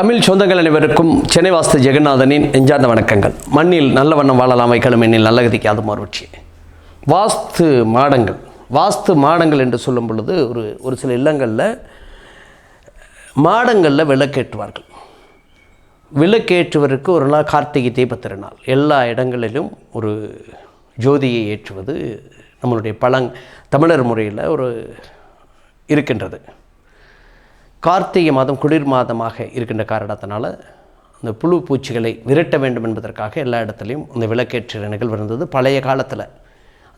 தமிழ் சொந்தங்கள் அனைவருக்கும் சென்னை வாஸ்து ஜெகநாதனின் நெஞ்சார்ந்த வணக்கங்கள். மண்ணில் நல்ல வண்ணம் வாழலாம் வைக்கலும் எண்ணில் நல்ல கதிக்கு அது மாறுச்சி வாஸ்து மாடங்கள். வாஸ்து மாடங்கள் என்று சொல்லும் பொழுது ஒரு ஒரு சில இல்லங்களில் மாடங்களில் விளக்கேற்றுவார்கள். விளக்கேற்றுவதற்கு ஒரு நாள் கார்த்திகை தீப திருநாள். எல்லா இடங்களிலும் ஒரு ஜோதியை ஏற்றுவது நம்மளுடைய பழங் தமிழர் முறையில் ஒரு இருக்கின்றது. கார்த்திகை மாதம் குளிர் மாதமாக இருக்கின்ற காரணத்தினால அந்த புழு பூச்சிகளை விரட்ட வேண்டும் என்பதற்காக எல்லா இடத்துலையும் இந்த விளக்கேற்றுகிற நிகழ்வு இருந்தது. பழைய காலத்தில்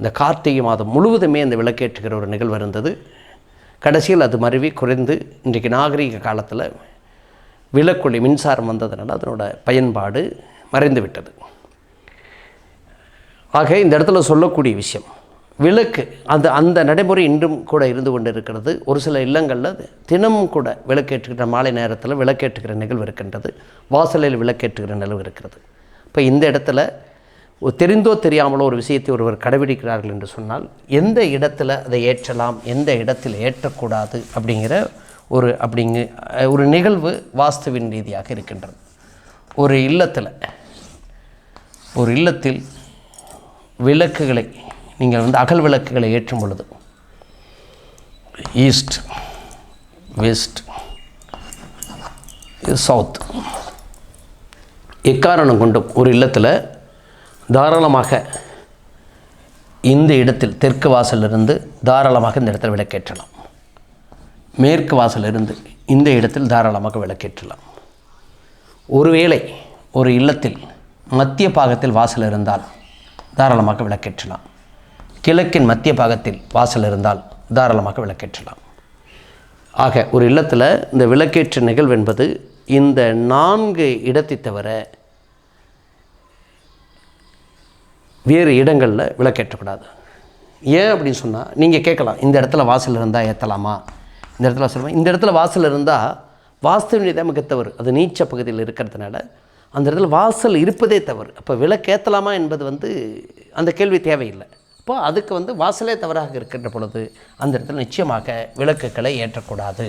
அந்த கார்த்திகை மாதம் முழுவதுமே அந்த விளக்கேற்றுகிற ஒரு நிகழ்வு இருந்தது. கடைசியில் அது மருவி குறைந்து இன்றைக்கு நாகரீக காலத்தில் விளக்கொளி மின்சாரம் வந்ததுனால அதனோட பயன்பாடு மறைந்து விட்டது ஆக இந்த இடத்துல சொல்லக்கூடிய விஷயம் விளக்கு அந்த அந்த நடைமுறை இன்றும் கூட இருந்து கொண்டு இருக்கிறது ஒரு சில இல்லங்களில் தினமும் கூட விளக்கேற்றுகிற மாலை நேரத்தில் விளக்கேற்றுகிற நிகழ்வு இருக்கின்றது. வாசலில் விளக்கேற்றுகிற நிகழ்வு இருக்கிறது. இப்போ இந்த இடத்துல தெரிந்தோ தெரியாமலோ ஒரு விஷயத்தை ஒருவர் கடைபிடிக்கிறார்கள் என்று சொன்னால் எந்த இடத்துல அதை ஏற்றலாம் எந்த இடத்தில் ஏற்றக்கூடாது அப்படிங்கிற ஒரு அப்படிங்க ஒரு நிகழ்வு வாஸ்துவின் ரீதியாக இருக்கின்றது. ஒரு இல்லத்தில் ஒரு இல்லத்தில் விளக்குகளை நீங்கள் வந்து அகல் விளக்குகளை ஏற்றும் பொழுது ஈஸ்ட் வெஸ்ட் சவுத் எக்காரணம் கொண்டும் ஒரு இல்லத்தில் தாராளமாக இந்த இடத்தில் தெற்கு வாசலிருந்து தாராளமாக இந்த இடத்தில் விளக்கேற்றலாம். மேற்கு வாசலிருந்து இந்த இடத்தில் தாராளமாக விளக்கேற்றலாம். ஒருவேளை ஒரு இல்லத்தில் மத்திய பாகத்தில் வாசல் இருந்தால் தாராளமாக விளக்கேற்றலாம். கிழக்கின் மத்திய பாகத்தில் வாசல் இருந்தால் தாராளமாக விளக்கேற்றலாம். ஆக ஒரு இல்லத்தில் இந்த விளக்கேற்ற நிகழ்வு என்பது இந்த நான்கு இடத்தை தவிர வேறு இடங்களில் விளக்கேற்றக்கூடாது. ஏன் அப்படின்னு சொன்னால் நீங்கள் கேட்கலாம் இந்த இடத்துல வாசல் இருந்தால் ஏற்றலாமா இந்த இடத்துல வாசல் இந்த இடத்துல வாசல் இருந்தால் வாஸ்து நமக்கு தவறு. அது நீச்ச பகுதியில் இருக்கிறதுனால அந்த இடத்துல வாசல் இருப்பதே தவறு. அப்போ விளக்கேற்றலாமா என்பது வந்து அந்த கேள்வி தேவையில்லை. அப்போ அதுக்கு வந்து வாசலே தவறாக இருக்கின்ற பொழுது அந்த இடத்துல நிச்சயமாக விளக்குகளை ஏற்றக்கூடாது.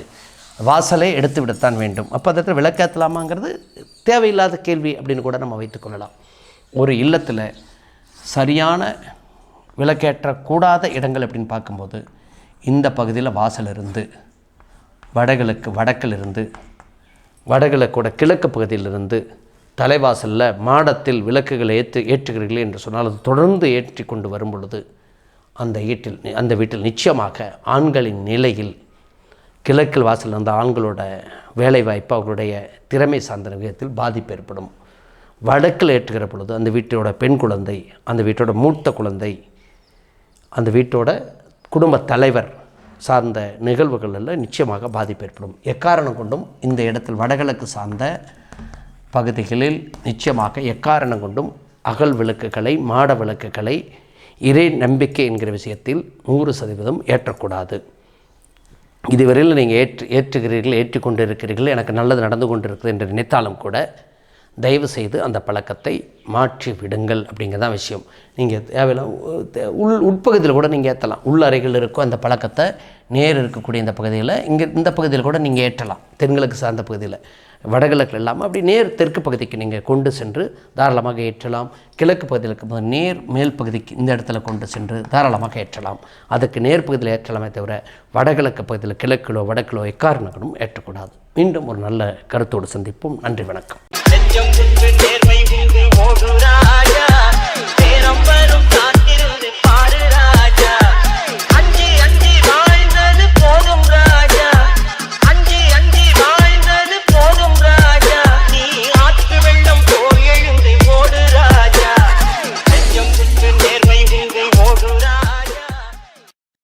வாசலே எடுத்து விடத்தான் வேண்டும். அப்போ அந்த இடத்துல விளக்கேற்றலாமாங்கிறது தேவையில்லாத கேள்வி அப்படின்னு கூட நம்ம வைத்துக்கொள்ளலாம் ஒரு இல்லத்தில் சரியான விளக்கேற்றக்கூடாத இடங்கள் அப்படின்னு பார்க்கும்போது இந்த பகுதியில் வாசல் இருந்து வடகிழக்கு வடக்கிலிருந்து வடகிழக்கோட கிழக்கு பகுதியிலிருந்து தலைவாசலில் மாடத்தில் விளக்குகளை ஏற்று ஏற்றுகிறீர்கள் என்று சொன்னால் அது தொடர்ந்து ஏற்றி கொண்டு வரும் பொழுது அந்த வீட்டில் அந்த வீட்டில் நிச்சயமாக ஆண்களின் நிலையில் கிழக்கில் வாசல் இருந்த ஆண்களோட வேலைவாய்ப்பு அவர்களுடைய திறமை சார்ந்த விதத்தில் பாதிப்பு ஏற்படும். வடக்கில் ஏற்றுகிற பொழுது அந்த வீட்டோட பெண் குழந்தை அந்த வீட்டோட மூத்த குழந்தை அந்த வீட்டோட குடும்ப தலைவர் சார்ந்த நிகழ்வுகளில் நிச்சயமாக பாதிப்பு ஏற்படும். எக்காரணம் கொண்டும் இந்த இடத்தில் வடகிழக்கு சார்ந்த பகுதிகளில் நிச்சயமாக எக்காரணம் கொண்டும் அகல் விளக்குகளை மாட விளக்குகளை இறை நம்பிக்கை என்கிற விஷயத்தில் நூறு சதவீதம் ஏற்றக்கூடாது. இதுவரையில் நீங்கள் ஏற்று ஏற்றுகிறீர்கள் ஏற்றுக்கொண்டு இருக்கிறீர்கள் எனக்கு நல்லது நடந்து கொண்டிருக்குது என்று நினைத்தாலும் கூட தயவு செய்து அந்த பழக்கத்தை மாற்றி விடுங்கள் அப்படிங்கிறதான் விஷயம். நீங்கள் தேவையில்ல உள் உட்பகுதியில் கூட நீங்கள் ஏற்றலாம் உள் அறைகள் இருக்கும் அந்த பழக்கத்தை நேர் இருக்கக்கூடிய இந்த பகுதியில் இங்கே இந்த பகுதியில் கூட நீங்கள் ஏற்றலாம். தென்கிழக்கு சார்ந்த பகுதியில். வடகிழக்கு இல்லாமல் அப்படி நேர் தெற்கு பகுதிக்கு நீங்கள் கொண்டு சென்று தாராளமாக ஏற்றலாம். கிழக்கு பகுதியில் இருக்கும்போது நேர் மேல் பகுதிக்கு இந்த இடத்துல கொண்டு சென்று தாராளமாக ஏற்றலாம். அதுக்கு நேர் பகுதியில் ஏற்றலாமே தவிர வடகிழக்கு பகுதியில் கிழக்கிலோ வடக்கிலோ எக்காரணங்களும் ஏற்றக்கூடாது. மீண்டும் ஒரு நல்ல கருத்தோடு சந்திப்போம். நன்றி வணக்கம்.